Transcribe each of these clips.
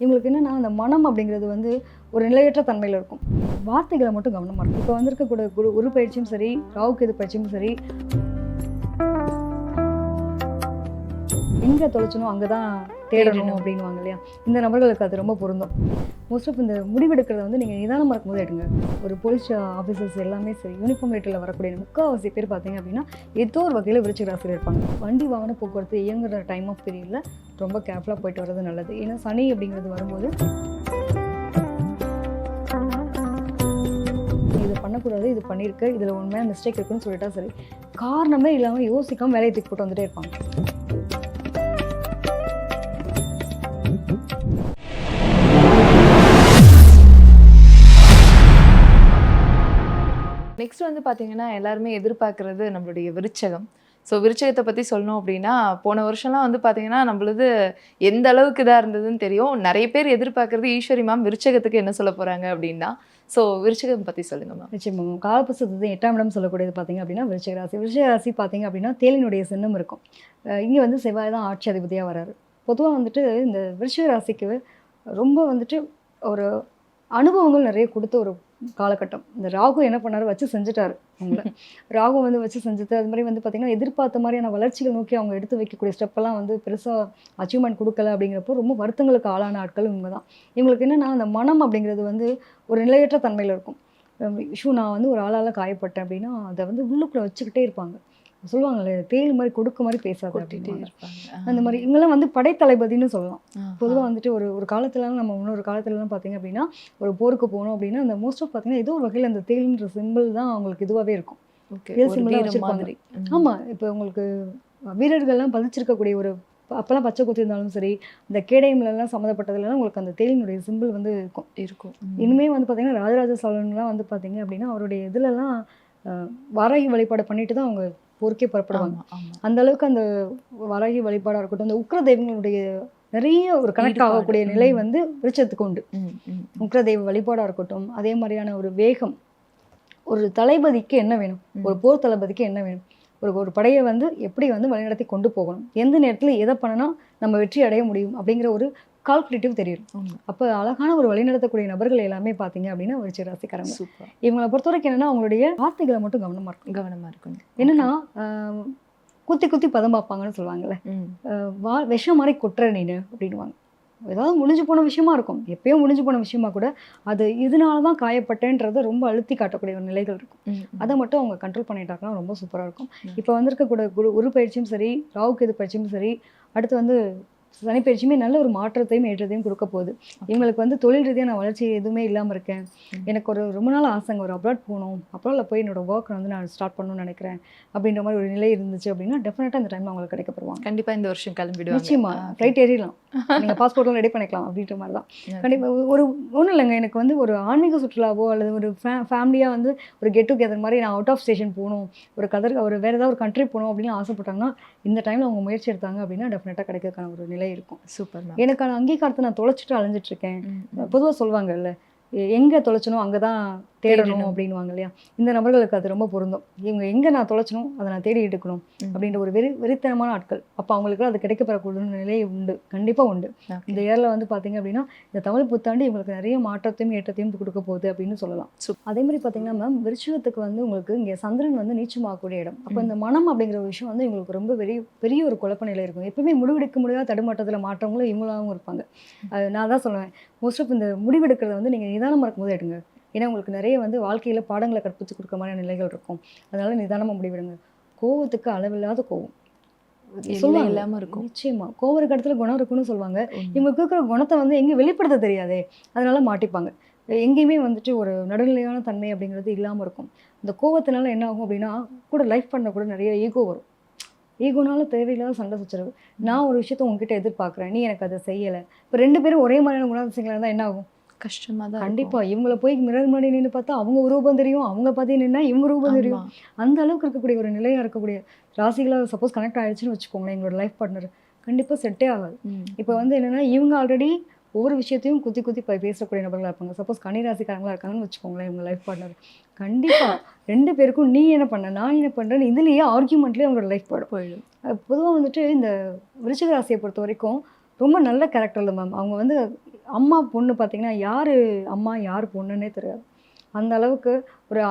இவங்களுக்கு என்னென்னா அந்த மனம் அப்படிங்கிறது வந்து ஒரு நிலையற்ற தன்மையில் இருக்கும். வார்த்தைகளை மட்டும் கவனமாக இருக்கும். இப்போ வந்திருக்கக்கூடிய குரு உரு பயிற்சியும் சரி ராவுக்கு இது பயிற்சியும் சரி எங்கே தொலைச்சனோ அங்கே தான் தேடணும் அப்படின்வாங்க இல்லையா? இந்த நபர்களுக்கு அது ரொம்ப பொருந்தும். மோஸ்ட் ஆஃப் இந்த முடிவெடுக்கிறத வந்து நீங்கள் நிதானமாக இருக்கும்போது எடுங்க. ஒரு போலீஸ் ஆஃபீஸர்ஸ் எல்லாமே சரி யூனிஃபார்ம் ரேட்டில் வரக்கூடிய முக்கால்வாசி பேர் பார்த்தீங்க அப்படின்னா ஏதோ ஒரு வகையில் விருச்சிக ராசியில் இருப்பாங்க. வண்டி வாகன போக்குவரத்து இயங்குற டைம் ஆஃப் பீரியடில் ரொம்ப கேர்ஃபுல்லாக போயிட்டு வர்றது நல்லது. ஏன்னா சனி அப்படிங்கிறது வரும்போது இது பண்ணக்கூடாது இது பண்ணியிருக்க இதில் உண்மையாக மிஸ்டேக் இருக்குன்னு சொல்லிட்டா சரி. காரணமே இல்லாமல் யோசிக்காமல் வேலையை தூக்கி போட்டு வந்துட்டே இருப்பாங்க. நெக்ஸ்ட் வந்து பார்த்தீங்கன்னா எல்லாருமே எதிர்பார்க்கறது நம்மளுடைய விருச்சகம். ஸோ விருச்சகத்தை பற்றி சொல்லணும் அப்படின்னா போன வருஷம்லாம் வந்து பார்த்தீங்கன்னா நம்மளது எந்த அளவுக்கு இதாக இருந்ததுன்னு தெரியும். நிறைய பேர் எதிர்பார்க்கறது ஈஸ்வரி மேம் விருச்சகத்துக்கு என்ன சொல்ல போகிறாங்க அப்படின்னா ஸோ விருச்சகம் பற்றி சொல்லுங்க மேம் நிச்சயமாக காலப்புசத்தை எட்டாம் இடம் சொல்லக்கூடியது பார்த்தீங்க அப்படின்னா விருச்சிக ராசி. விருச்சிக ராசி பார்த்தீங்க அப்படின்னா தேலினுடைய சின்னம் இருக்கும். இங்கே வந்து செவ்வாய் தான் ஆட்சி அதிபதியாக வராரு. பொதுவாக வந்துட்டு இந்த விருச்சிக ராசிக்கு ரொம்ப வந்துட்டு ஒரு அனுபவங்கள் நிறைய கொடுத்த ஒரு காலகட்டம். இந்த ராகு என்ன பண்ணார்? வச்சு செஞ்சுட்டாரு அவங்கள. ராகு வந்து வச்சு செஞ்சது அது மாதிரி வந்து பார்த்திங்கன்னா எதிர்பார்த்த மாதிரியான வளர்ச்சிகள் நோக்கி அவங்க எடுத்து வைக்கக்கூடிய ஸ்டெப்பெல்லாம் வந்து பெருசாக அச்சீவ்மெண்ட் கொடுக்கல அப்படிங்கிறப்போ ரொம்ப வருத்தங்களுக்கு ஆளான ஆட்கள் இவங்க தான் இவங்களுக்கு என்னென்னா அந்த மனம் அப்படிங்கிறது வந்து ஒரு நிலையற்ற தன்மையில் இருக்கும். இஷ்யூ நான் வந்து ஒரு ஆளால் காயப்பட்டேன் அப்படின்னா அதை வந்து உள்ளுக்குள்ளே வச்சுக்கிட்டே இருப்பாங்க. சொல்லுவாங்கல்ல தேல் மாதிரி கொடுக்க மாதிரி பேசாது அப்படின்னு இருப்பாங்க. அந்த மாதிரி இவங்கெல்லாம் வந்து படைத்தளபதினு சொல்லலாம். பொதுவாக வந்துட்டு ஒரு ஒரு காலத்துலலாம் நம்ம இன்னொரு காலத்துலலாம் பார்த்தீங்க அப்படின்னா ஒரு போருக்கு போகணும் அப்படின்னா அந்த மோஸ்ட் ஆஃப் பார்த்தீங்கன்னா ஏதோ ஒரு வகையில் அந்த தேல்ன்ற சிம்பிள் தான் அவங்களுக்கு இதுவாகவே இருக்கும். மாதிரி. ஆமாம் இப்போ உங்களுக்கு வீரர்கள்லாம் பதிச்சிருக்கக்கூடிய ஒரு அப்போல்லாம் பச்சை குத்தி இருந்தாலும் சரி இந்த கேடயம்லலாம் சம்மந்தப்பட்டதுலலாம் உங்களுக்கு அந்த தேலினுடைய சிம்பிள் வந்து இருக்கும். இருக்கும். இனிமே வந்து பார்த்தீங்கன்னா ராஜராஜ சோழன்லாம் வந்து பார்த்தீங்க அப்படின்னா அவருடைய இதுலலாம் வாராகி வழிபாடு பண்ணிட்டு தான் அவங்க போருக்கே புறப்படுவாங்க. அந்த அளவுக்கு அந்த வராகி வழிபாடாக இருக்கட்டும் அந்த உக்ர தெய்வங்களுடைய நிறைய ஒரு கனெக்ட். ஆகக்கூடிய நிலை. வந்து விருச்சத்துக்கு உண்டு. உக்ர தெய்வ வழிபாடாக இருக்கட்டும் அதே மாதிரியான ஒரு வேகம் ஒரு தளபதிக்கு என்ன வேணும். ஒரு போர் தளபதிக்கு என்ன வேணும் ஒரு ஒரு படையை வந்து எப்படி வந்து வழிநடத்தி கொண்டு போகணும் எந்த நேரத்தில் எதை பண்ணினா நம்ம வெற்றி அடைய முடியும் அப்படிங்கிற ஒரு கால்குலேட்டிவ் தெரியும். அப்போ அழகான ஒரு வழிநடத்தக்கூடிய நபர்கள் எல்லாமே பார்த்தீங்க அப்படின்னா விருச்சிக ராசிக்காரங்க. சூப்பர். இவங்களை பொறுத்த வரைக்கும் என்னன்னா அவங்களுடைய வார்த்தைகளை மட்டும் கவனமாக இருக்கும் கவனமா இருக்கணும். என்னன்னா குத்தி குத்தி பதம் பார்ப்பாங்கன்னு சொல்லுவாங்கல்ல. வா விஷம் மாதிரி கொட்டுற நீனு அப்படின்வாங்க ஏதாவது முடிஞ்சு போன விஷயமா இருக்கும். எப்பயோ முடிஞ்சு போன விஷயமா கூட அது இதனால தான் காயப்பட்டேன்றதை ரொம்ப அழுத்தி காட்டக்கூடிய ஒரு நிலைகள் இருக்கும். அதை மட்டும் அவங்க கண்ட்ரோல் பண்ணிட்டாங்கன்னா ரொம்ப சூப்பராக இருக்கும். இப்போ வந்திருக்கக்கூடிய குரு உரு பயிற்சியும் சரி ராவுக்கு இது பயிற்சியும் சரி அடுத்து வந்து சனி பயிற்சியுமே நல்ல ஒரு மாற்றத்தையும் ஏற்றத்தையும் கொடுக்க போகுது. இவங்களுக்கு வந்து தொழில் ரீதியான வளர்ச்சி எதுவுமே இல்லாமல் இருக்கேன். எனக்கு ஒரு ரொம்ப நாள் ஆசைங்க ஒரு அப்ராட் போகணும். அப்ராடில் போய் என்னோட ஒர்க் வந்து நான் ஸ்டார்ட் பண்ணணும்னு நினைக்கிறேன். அப்படின்ற மாதிரி ஒரு நிலை இருந்துச்சு அப்படின்னா டெஃபினட்டாக இந்த டைம் அவங்களுக்கு கிடைக்கப்படுவாங்க கண்டிப்பா இந்த வருஷம் கிளம்பிடுவாங்க. நிச்சயமா. ஆ, ஃப்ளைட் ஏறிடலாம். நீங்கள் பாஸ்போர்ட்லாம் ரெடி பண்ணிக்கலாம் அப்படின்ற மாதிரி தான். கண்டிப்பாக ஒரு ஒன்றும் இல்லைங்க. எனக்கு வந்து ஒரு ஆன்மீக சுற்றுலாவோ அல்லது ஒரு ஃபே ஃபேமிலியாக வந்து ஒரு கெட் டுகெதர் மாதிரி நான் அவுட் ஆஃப் ஸ்டேஷன் போகணும். ஒரு கதர் ஒரு வேறு ஏதாவது ஒரு கண்ட்ரி போகணும் அப்படின்னு ஆசைப்பட்டாங்கன்னா இந்த டைமில் அவங்க முயற்சி எடுத்தாங்க அப்படின்னா டெஃபினட்டாக கிடைக்கிறதுக்கான ஒரு நிலை இருக்கும். சூப்பர் எனக்கான அங்கீகாரத்தை நான் தொலைச்சிட்டு அலைஞ்சிட்டு இருக்கேன். பொதுவாக சொல்லுவாங்கல்ல எங்க தொலைச்சனோ அங்கே தான் தேடணும். அப்படின்வாங்க இல்லையா? இந்த நபர்களுக்கு அது ரொம்ப பொருந்தும். இவங்க எங்கே நான் தொலைச்சணும் அதை நான் தேடி எடுக்கணும். அப்படின்ற ஒரு வெறி வெறித்தனமான ஆட்கள். அப்போ அவங்களுக்குலாம் அது கிடைக்கப்பெறக்கூடிய நிலை உண்டு. கண்டிப்பாக உண்டு. இந்த இயரில் வந்து பார்த்தீங்க அப்படின்னா இந்த தமிழ் புத்தாண்டு இவங்களுக்கு நிறைய மாற்றத்தையும் ஏற்றத்தையும் கொடுக்க போகுது அப்படின்னு சொல்லலாம். Super. அதே மாதிரி பார்த்தீங்கன்னா மேம் விருச்சிகத்துக்கு வந்து உங்களுக்கு இங்கே சந்திரன் வந்து நீச்சமாகக்கூடிய இடம். அப்போ. இந்த மனம் அப்படிங்கிற விஷயம் வந்து இவங்களுக்கு ரொம்ப பெரிய பெரிய ஒரு குழப்ப நிலை இருக்கும். எப்பவுமே முடிவெடுக்க முடியாத தடுமாட்டத்தில் மாற்றவங்களும் இவங்களாகவும் இருப்பாங்க. அது நான் தான் சொல்லுவேன். மோஸ்ட் ஆஃப் இந்த முடிவெடுக்கிறத வந்து நீங்கள் நிதானமாக இருக்கும்போது எடுங்க. ஏன்னா உங்களுக்கு நிறைய வந்து வாழ்க்கையில் பாடங்களை கற்பித்து கொடுக்க மாதிரியான நிலைகள் இருக்கும். அதனால நிதானமாக முடிவெடுங்க. கோவத்துக்கு அளவில்லாத கோவம். சொல்லுவாங்க. இல்லாம இருக்கும். நிச்சயமா. கோவம் இருக்க இடத்துல குணம் இருக்குன்னு சொல்லுவாங்க. இவங்க இருக்கிற குணத்தை வந்து எங்கே வெளிப்படுத்த தெரியாதே அதனால மாட்டிப்பாங்க. எங்கேயுமே வந்துட்டு ஒரு நடுநிலையான தன்மை அப்படிங்கிறது இல்லாமல் இருக்கும். இந்த கோவத்தினால என்ன ஆகும் அப்படின்னா கூட லைஃப் பண்ண கூட நிறைய ஈகோ வரும். ஈகோனால தேவையில்லாத சண்டை சச்சரவு. நான் ஒரு விஷயத்த உங்ககிட்ட எதிர்பார்க்குறேன். நீ எனக்கு அதை செய்யலை. இப்போ ரெண்டு பேரும் ஒரே மாதிரியான குணாதிசயங்களா இருந்தால் என்ன ஆகும்? கஷ்டமா தான் கண்டிப்பா. இவங்கள போய் மிரர் முன்னாடி நின்று பார்த்தா அவங்க ரூபம் தெரியும் அவங்க பார்த்து நின்னா இவங்க ரூபம் தெரியும். அந்த அளவுக்கு இருக்கக்கூடிய ஒரு நிலையா இருக்கக்கூடிய ராசிகளாக சப்போஸ் கனெக்ட் ஆயிடுச்சுன்னு வச்சுக்கோங்களேன் எங்களோட லைஃப் பார்ட்னர் கண்டிப்பா செட்டே ஆகாது. இப்போ வந்து என்னன்னா இவங்க ஆல்ரெடி ஒவ்வொரு விஷயத்தையும் குத்தி குத்தி போய் பேசக்கூடிய நபர்களாக இருப்பாங்க. சப்போஸ் கன்னி ராசிக்காரங்களா இருக்காங்கன்னு வச்சுக்கோங்களேன் இவங்க லைஃப் பார்ட்னர் கண்டிப்பா. ரெண்டு பேருக்கும் நீ என்ன பண்ண நான் என்ன பண்றேன்னு இதுலயே ஆர்கியூமெண்ட்லேயே அவங்களோட லைஃப் போயிடும். போயிடும். பொதுவாக வந்துட்டு இந்த விருச்சிக ராசியை பொறுத்த வரைக்கும் ரொம்ப நல்ல கேரக்டர் இல்லை மேம் அவங்க வந்து அம்மா பொண்ணு பார்த்தீங்கன்னா யார் அம்மா யார் பொண்ணுன்னே தெரியாது அந்த அளவுக்கு ஒரு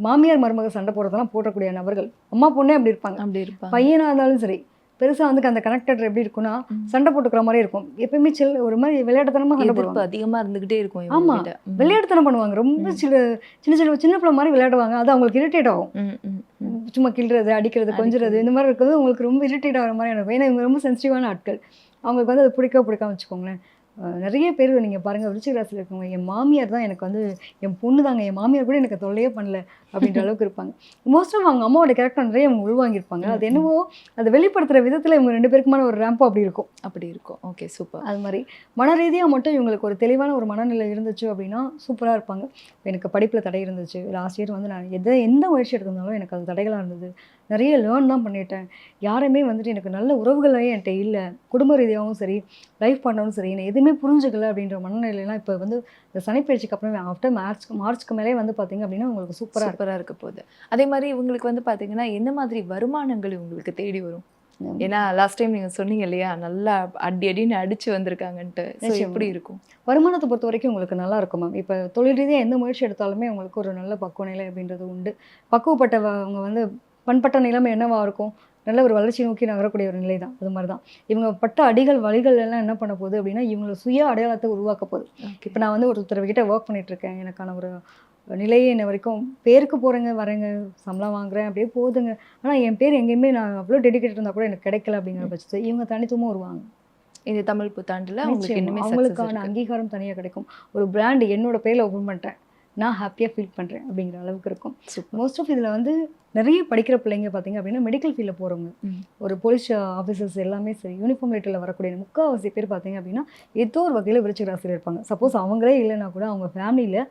மாமியார் மருமக சண்டை போடுறதெல்லாம் போடக்கூடிய நபர்கள் அம்மா பொண்ணே அப்படி இருப்பாங்க அப்படி இருப்பாங்க பையனாக இருந்தாலும் சரி பெருசாக வந்து அந்த கனெக்டட் எப்படி இருக்கும்னா. சண்டை போட்டுக்கிற மாதிரி இருக்கும் எப்பயுமே சில் ஒரு மாதிரி விளையாட்டுத்தனமாக சண்டை போடுவாங்க அதிகமா இருந்துகிட்டே இருக்கும் ஆமா. இவங்க கிட்ட. ம். விளையாட்டுத்தனம் பண்ணுவாங்க ரொம்ப ம். சின்ன சின்ன சின்ன பிள்ளை மாதிரி விளையாடுவாங்க அது அவங்களுக்கு இரிட்டேட் ஆகும். சும்மா கிள்றது அடிக்கிறது கொஞ்சுறது. இந்த மாதிரி இருக்கிறது உங்களுக்கு ரொம்ப இரிட்டேட் ஆகிற மாதிரி இருக்கும் ஏன்னா இவங்க ரொம்ப சென்சிட்டிவான ஆட்கள் அவங்களுக்கு வந்து அது பிடிக்க பிடிக்காம வச்சுக்கோங்களேன். நிறைய பேர் நீங்கள் பாருங்கள் விருச்சிக ராசியில் இருக்கவங்க என் மாமியார் தான் எனக்கு வந்து என் பொண்ணு தாங்க என் மாமியார் கூட எனக்கு தொல்லையே பண்ணல அப்படின்ற அளவுக்கு இருப்பாங்க. மோஸ்ட் ஆஃப் அவங்க அம்மாவோட கேரக்டர் நிறைய அவங்க உள்வாங்கியிருப்பாங்க. அது என்னவோ அதை வெளிப்படுத்துகிற விதத்தில் இவங்க ரெண்டு பேருக்குமான ஒரு ரேம்போ அப்படி இருக்கும். அப்படி இருக்கும். ஓகே சூப்பர் அது மாதிரி. மன ரீதியாக மட்டும் இவங்களுக்கு ஒரு தெளிவான ஒரு மனநிலை இருந்துச்சு அப்படின்னா சூப்பராக இருப்பாங்க. எனக்கு படிப்பில் தடை இருந்துச்சு. லாஸ்ட் இயர் வந்து நான் எதை எந்த முயற்சி எடுத்திருந்தாலும் எனக்கு அது தடைகளாக இருந்தது. நிறைய லேர்ன் தான் பண்ணிட்டேன். யாருமே வந்துட்டு எனக்கு நல்ல உறவுகளே என்கிட்ட இல்லை. குடும்ப ரீதியாகவும் சரி லைஃப் பண்ணவும் சரி என்னை எதுவுமே புரிஞ்சுக்கல அப்படின்ற மனநிலையெல்லாம் இப்போ வந்து இந்த சனிப்பயிற்சிக்கு அப்புறம் ஆஃப்டர் மார்ச் மார்ச்க்கு மேலே வந்து பார்த்தீங்க அப்படின்னா உங்களுக்கு சூப்பராக இருக்கும் சூப்பரா இருக்க போகுது. அதே மாதிரி இவங்களுக்கு வந்து பாத்தீங்கன்னா என்ன மாதிரி வருமானங்கள் இவங்களுக்கு தேடி வரும்? ஏன்னா லாஸ்ட் டைம் நீங்க சொன்னீங்க இல்லையா நல்லா அடி அடின்னு அடிச்சு வந்திருக்காங்கன்ட்டு. எப்படி இருக்கும்? வருமானத்தை பொறுத்த வரைக்கும் உங்களுக்கு நல்லா இருக்கும் மேம் இப்போ தொழில் ரீதியாக எந்த முயற்சி எடுத்தாலுமே உங்களுக்கு ஒரு நல்ல பக்குவ நிலை அப்படின்றது உண்டு. பக்குவப்பட்டவங்க வந்து பண்பட்ட நிலைமை என்னவா இருக்கும்? நல்ல ஒரு வளர்ச்சி நோக்கி நகரக்கூடிய ஒரு நிலை தான். அது மாதிரி தான் இவங்க பட்ட அடிகள் வழிகள் எல்லாம் என்ன பண்ண போகுது அப்படின்னா இவங்கள சுய அடையாளத்தை உருவாக்க போகுது. இப்போ நான் வந்து ஒருத்தர்கிட்ட ஒர்க் பண்ணிட்டு இருக்கேன். எனக்கான ஒரு நிலையை இன்ன வரைக்கும் பேருக்கு போகிறேங்க வரேங்க சம்பளம் வாங்குறேன் அப்படியே போகுதுங்க ஆனால் என் பேர் எங்கேயுமே நான் அவ்வளோ டெடிகேட் இருந்தால் கூட எனக்கு கிடைக்கல அப்படிங்கிற பட்சத்தில் இவங்க தனித்துவமாக வருவாங்க. இந்த தமிழ் புத்தாண்டுல அவங்களுக்கான அங்கீகாரம் தனியாக கிடைக்கும். ஒரு பிராண்ட் என்னோட பேரில் ஓப்பன் பண்ணிட்டேன். நான் ஹாப்பியாக ஃபீல் பண்ணுறேன் அப்படிங்கிற அளவுக்கு இருக்கும். மோஸ்ட் ஆஃப் இதில் வந்து நிறைய படிக்கிற பிள்ளைங்க பார்த்தீங்க அப்படின்னா மெடிக்கல் ஃபீல்டில் போகிறவங்க. ஒரு போலீஸ் ஆஃபீஸர்ஸ் எல்லாமே சரி யூனிஃபார்ம் லைட்டில் வரக்கூடிய முக்கால்வாசி பேர் பார்த்தீங்க அப்படின்னா ஏதோ ஒரு வகையில் விருச்சிக ராசியில் இருப்பாங்க. சப்போஸ் அவங்களே இல்லைன்னா கூட அவங்க ஃபேமிலியில்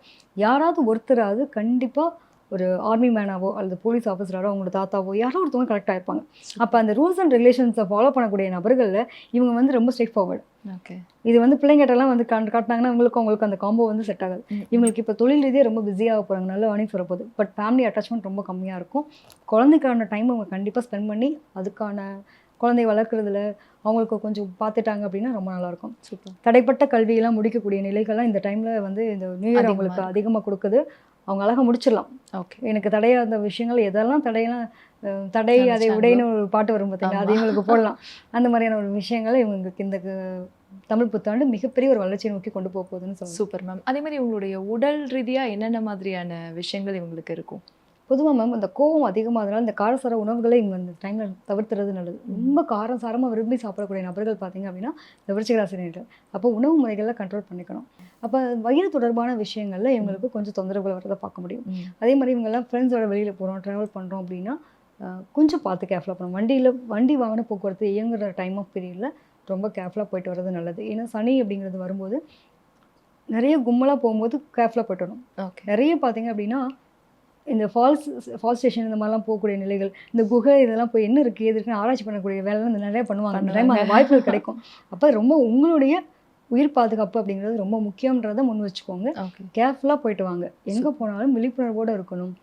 யாராவது ஒருத்தராவது கண்டிப்பாக ஒரு ஆர்மி மேனாவோ அல்லது போலீஸ் ஆஃபீஸராவோ அவங்களோட தாத்தாவோ யாரோ ஒருத்தவங்க கரெக்டாக இருப்பாங்க. அப்போ அந்த ரூல்ஸ் அண்ட் ரெகுலேஷன்ஸை ஃபாலோ பண்ணக்கூடிய நபர்களில் இவங்க வந்து ரொம்ப ஸ்ட்ரெயிட் ஃபார்வர்டு ஓகே. இது வந்து பிள்ளைங்கிட்டலாம் வந்து காட்டு காட்டினாங்கன்னா அவங்களுக்கு அவங்களுக்கு அந்த காம்போ வந்து செட் ஆகாது. இவங்களுக்கு இப்போ தொழில் ரீதியாக ரொம்ப பிஸியாக போகிறாங்க நல்ல ஏர்னிங்ஸ் வரப்போகுது. பட் ஃபேமிலி அட்டாச்மெண்ட் ரொம்ப கம்மியாக இருக்கும். குழந்தைக்கான டைம் அவங்க கண்டிப்பாக ஸ்பெண்ட் பண்ணி அதுக்கான குழந்தைய வளர்க்குறதுல அவங்களுக்கு கொஞ்சம் பார்த்துட்டாங்க அப்படின்னா ரொம்ப நல்லாயிருக்கும். சூப்பர். தடைப்பட்ட கல்வியெல்லாம் முடிக்கக்கூடிய நிலைகள்லாம் இந்த டைமில் வந்து இந்த நியூ இயர் அதிகமா அவங்களுக்கு. அதிகமாக கொடுக்குது. அவங்க அழகாக முடிச்சிடலாம். ஓகே எனக்கு தடையாத விஷயங்கள் எதெல்லாம் தடையெல்லாம் தடை அதை. உடைன்னு ஒரு பாட்டு வரும் பார்த்தீங்களா? அது. இவங்களுக்கு போடலாம். அந்த மாதிரியான ஒரு விஷயங்களை இவங்களுக்கு இந்த தமிழ் புத்தாண்டு மிகப்பெரிய ஒரு வளர்ச்சியை நோக்கி கொண்டு போக போகுதுன்னு சொல்லலாம் சூப்பர் மேம். அதே மாதிரி உங்களுடைய உடல் ரீதியா என்னென்ன மாதிரியான விஷயங்கள் இவங்களுக்கு இருக்கும்? பொதுவாக மேம் அந்த கோவம் அதிகமாகறதுனால இந்த காரசார உணவுகளை இவங்க அந்த டைமில் தவிர்த்துறது நல்லது. ரொம்ப காரம் சாரமாக விரும்பி சாப்பிடக்கூடிய நபர்கள் பார்த்தீங்க அப்படின்னா இந்த விருச்சிகராசினியர்கள். அப்போ உணவு முறைகளில் கண்ட்ரோல் பண்ணிக்கணும். அப்போ வயிறு தொடர்பான விஷயங்களில் இவங்களுக்கு கொஞ்சம் தொந்தரவுகள் வரதை பார்க்க முடியும். அதே மாதிரி இவங்கெல்லாம் ஃப்ரெண்ட்ஸோட வெளியில் போகிறோம் ட்ராவல் பண்ணுறோம் அப்படின்னா கொஞ்சம் பார்த்து கேர்ஃபுல்லாக பண்ணணும் வண்டியில் வண்டி வாகன போக்குவரத்து இயங்குற டைம் ஆஃப் பீரியடில் ரொம்ப கேர்ஃபுல்லாக போயிட்டு வர்றது நல்லது. ஏன்னா சனி அப்படிங்கிறது வரும்போது நிறைய கும்பலாக போகும்போது கேர்ஃபுல்லாக போயிட்டு ஓகே நிறைய பார்த்தீங்க அப்படின்னா இந்த ஃபால்ஸ் ஃபால்ஸ் ஸ்டேஷன் இந்த மாதிரிலாம் போகக்கூடிய நிலைகள் இந்த குகை இதெல்லாம் போய் என்ன இருக்குது எது இருக்குன்னு ஆராய்ச்சி பண்ணக்கூடிய வேலைலாம் இந்த நிறைய பண்ணுவாங்க. அந்த வாய்ப்புகள் கிடைக்கும். அப்போ ரொம்ப உங்களுடைய உயிர் பாதுகாப்பு அப்படிங்கிறது ரொம்ப முக்கியன்றதை முன் வச்சுக்கோங்க. கேர்ஃபுல்லாக போயிட்டு வாங்க. எங்கே போனாலும் விழிப்புணர்வோடு இருக்கணும்.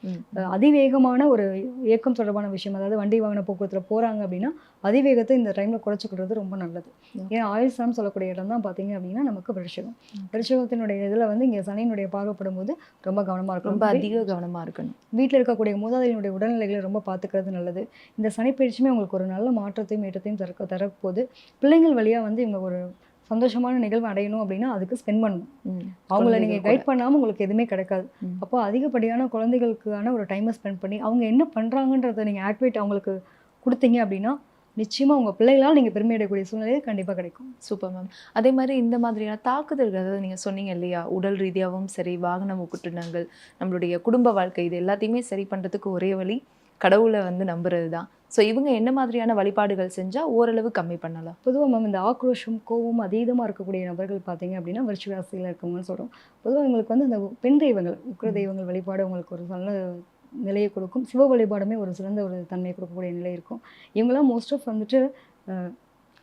அதிவேகமான ஒரு இயக்கம் தொடர்பான விஷயம் அதாவது வண்டி வாகன போக்குவரத்தில் போகிறாங்க அப்படின்னா அதிவேகத்தை இந்த டைமில் குறைச்சிக்கிறது ரொம்ப நல்லது. ஏன்னா ஆயுள்சாம் சொல்லக்கூடிய இடம் தான் பார்த்தீங்க அப்படின்னா நமக்கு விருஷகம் விருஷகத்தினுடைய இதில் வந்து இங்கே சனியினுடைய பார்க்கப்படும் போது ரொம்ப கவனமாக ரொம்ப இருக்கணும் அதிக கவனமா இருக்கணும். வீட்டில் இருக்கக்கூடிய மூதாதையினுடைய உடல்நிலைகளை ரொம்ப பார்த்துக்கிறது நல்லது. இந்த சனிப்பயிற்சியுமே உங்களுக்கு ஒரு நல்ல மாற்றத்தையும் ஏற்றத்தையும் தர தரப்போகுது. பிள்ளைங்கள் வழியாக வந்து இவங்க ஒரு சந்தோஷமான நிகழ்வு அடையணும் அப்படின்னா அதுக்கு ஸ்பெண்ட் பண்ணணும். அவங்கள நீங்கள் கூட. பண்ணாமல் உங்களுக்கு எதுவுமே கிடைக்காது. அப்போ அதிகப்படியான குழந்தைகளுக்கான ஒரு டைமை ஸ்பெண்ட் பண்ணி அவங்க என்ன பண்ணுறாங்கன்றத நீங்கள் ஆக்டிவேட் அவங்களுக்கு கொடுத்தீங்க அப்படின்னா நிச்சயமாக உங்கள் பிள்ளைகளால் நீங்கள் பெருமை அடையக்கூடிய சூழ்நிலை கண்டிப்பாக கிடைக்கும் சூப்பர் மேம் அதே மாதிரி இந்த மாதிரியான தாக்குதல்கள் அதாவது நீங்கள் சொன்னீங்க இல்லையா உடல் ரீதியாகவும் சரி வாகன முக்குட்டுனங்கள் நம்மளுடைய குடும்ப வாழ்க்கை இது எல்லாத்தையுமே சரி பண்ணுறதுக்கு ஒரே வழி கடவுளை வந்து நம்புறது தான் ஸோ இவங்க என்ன மாதிரியான வழிபாடுகள் செஞ்சால் ஓரளவு கம்மி பண்ணலாம்? பொதுவாக மேம் இந்த ஆக்ரோஷம் கோபம் அதீதமாக இருக்கக்கூடிய நபர்கள் பார்த்தீங்க அப்படின்னா விருச்சிக ராசியில் இருக்கவங்கன்னு சொல்கிறோம் பொதுவாக உங்களுக்கு வந்து இந்த பெண் தெய்வங்கள் உக்ர தெய்வங்கள் வழிபாடு உங்களுக்கு ஒரு நல்ல நிலையை கொடுக்கும். சிவ வழிபாடுமே ஒரு சிறந்த ஒரு தன்மையை கொடுக்கக்கூடிய நிலை இருக்கும். இவங்கெல்லாம் மோஸ்ட் ஆஃப் வந்துட்டு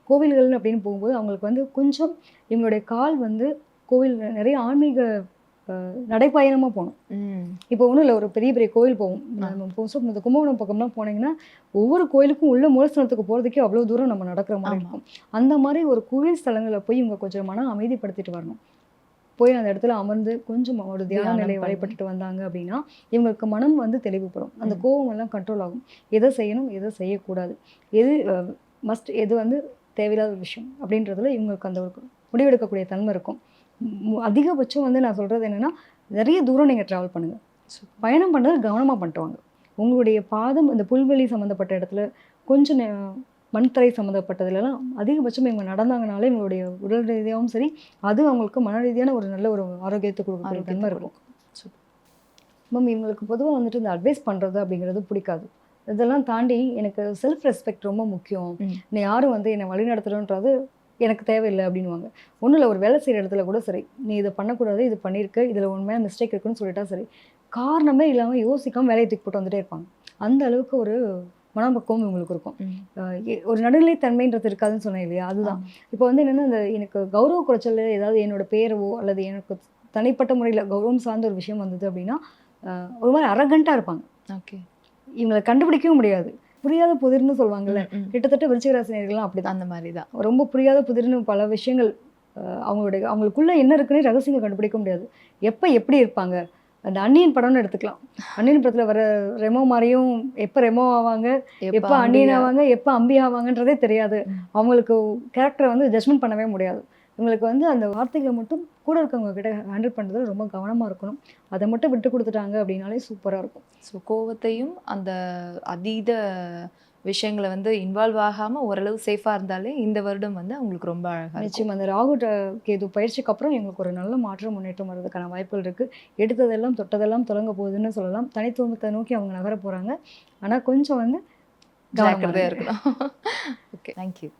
கோவில்கள் அப்படின்னு போகும்போது அவங்களுக்கு வந்து கொஞ்சம் இவங்களுடைய கால் வந்து கோவில் நிறைய ஆன்மீக நடைப்பயணமாக போகணும் இப்போ ஒன்றும் இல்லை ஒரு பெரிய பெரிய கோயில் போவோம். நம்ம மோஸ்ட் இந்த கும்பகோணம் பக்கம்லாம் போனீங்கன்னா ஒவ்வொரு கோயிலுக்கும் உள்ள மூலஸ்தானத்துக்கு போகிறதுக்கே அவ்வளோ தூரம் நம்ம நடக்கிற மாதிரி. இருக்கும். அந்த மாதிரி ஒரு கோவில் ஸ்தலங்களில் போய் இவங்க கொஞ்சம் மன அமைதிப்படுத்திட்டு வரணும். போய் அந்த இடத்துல அமர்ந்து கொஞ்சம் ஒரு தியான தியானம் நிலை பண்ணி. வழிபட்டுட்டு வந்தாங்க அப்படின்னா இவங்களுக்கு மனம் வந்து தெளிவுபடும். அந்த ம். கோவம் எல்லாம் கண்ட்ரோல் ஆகும். எதை செய்யணும் எதை செய்யக்கூடாது. எது மஸ்ட் எது வந்து தேவையில்லாத ஒரு விஷயம் அப்படின்றதுல இவங்களுக்கு அந்த ஒரு முடிவெடுக்கக்கூடிய தன்மை இருக்கும். அதிகபட்சம் வந்து நான் சொல்கிறது என்னென்னா நிறைய தூரம் நீங்கள் ட்ராவல் பண்ணுங்கள் பயணம் பண்ணுறது கவனமாக பண்ணிட்டு வாங்க உங்களுடைய பாதம் இந்த புல்வெளி சம்மந்தப்பட்ட இடத்துல கொஞ்சம் மண்தரை சம்மந்தப்பட்டதுலலாம் அதிகபட்சம் இவங்க நடந்தாங்கனாலே இவங்களுடைய உடல் ரீதியாகவும் சரி அது அவங்களுக்கு மன ரீதியான ஒரு நல்ல ஒரு ஆரோக்கியத்தை கொடுக்கக்கூடிய தன்மை இருக்கும். மேம் இவங்களுக்கு பொதுவாக வந்துட்டு இந்த அட்வைஸ் பண்ணுறது அப்படிங்கிறது பிடிக்காது. இதெல்லாம் தாண்டி எனக்கு செல்ஃப் ரெஸ்பெக்ட் ரொம்ப முக்கியம். என்னை யாரும் வந்து என்னை வழிநடத்தணுன்றது எனக்கு தேவையில்லை அப்படின்னுவாங்க. ஒன்றும் இல்லை ஒரு வேலை செய்கிற இடத்துல கூட சரி. நீ இதை பண்ணக்கூடாது இது பண்ணியிருக்க இதில் உண்மையாக மிஸ்டேக் இருக்குன்னு சொல்லிட்டா சரி. காரணமே இல்லாமல் யோசிக்காம வேலையை தூக்கி போட்டு வந்துட்டே இருப்பாங்க. அந்த அளவுக்கு ஒரு மனப்பக்குவம் இவங்களுக்கு இருக்கும். ஒரு நடுநிலைத்தன்மைன்றது இருக்காதுன்னு சொன்னேன் இல்லையா? அதுதான். இப்போ வந்து என்னென்னா இந்த எனக்கு கௌரவ குறைச்சல் ஏதாவது என்னோட பேரவோ அல்லது எனக்கு தனிப்பட்ட முறையில் கௌரவம் சார்ந்த ஒரு விஷயம் வந்தது அப்படின்னா ஒரு மாதிரி அரகண்ட்டாக இருப்பாங்க. ஓகே. இவங்களை கண்டுபிடிக்கவும் முடியாது. புரியாத புதிர்னு சொல்லுவாங்கல்ல கிட்டத்தட்ட விருச்சிக ராசினியர்கள்லாம் அப்படிதான். அந்த மாதிரி தான் ரொம்ப புரியாத புதிர்னு பல விஷயங்கள் அவங்களுடைய அவங்களுக்குள்ள என்ன இருக்குன்னு ரகசியங்கள் கண்டுபிடிக்க முடியாது. எப்போ எப்படி இருப்பாங்க? அந்த அன்னியன் படம்னு எடுத்துக்கலாம். அன்னியன் படத்தில் வர ரெமோ மாதிரியும் எப்போ ரெமோ ஆவாங்க? எப்போ அன்னியன் ஆவாங்க? எப்போ அம்பி ஆவாங்கன்றதே தெரியாது. அவங்களுக்கு கேரக்டரை வந்து ஜட்மெண்ட் பண்ணவே முடியாது. இவங்களுக்கு வந்து அந்த வார்த்தைகளை மட்டும் கூட இருக்கவங்க கிட்ட ஹேண்டில் பண்ணுறதுல ரொம்ப கவனமாக இருக்கணும். அதை மட்டும் விட்டு கொடுத்துட்டாங்க அப்படின்னாலே சூப்பராக இருக்கும். ஸோ கோவத்தையும் அந்த அதீத விஷயங்களை வந்து இன்வால்வ் ஆகாம ஓரளவு சேஃபா இருந்தாலே இந்த வருடம் வந்து அவங்களுக்கு ரொம்ப அழகா இருக்கும். நிச்சயம் அந்த ராகு கேது பயிற்சிக்கு அப்புறம் எங்களுக்கு ஒரு நல்ல மாற்றம் முன்னேற்றம் வர்றதுக்கான வாய்ப்புகள் இருக்கு. எடுத்ததெல்லாம் தொட்டதெல்லாம் தொடங்க போகுதுன்னு சொல்லலாம். தனித்துவத்தை நோக்கி அவங்க நகர போறாங்க. ஆனா கொஞ்சம் வந்து கவனமா ஜாக்கிரதையா இருங்க. இருக்கணும். Okay thank you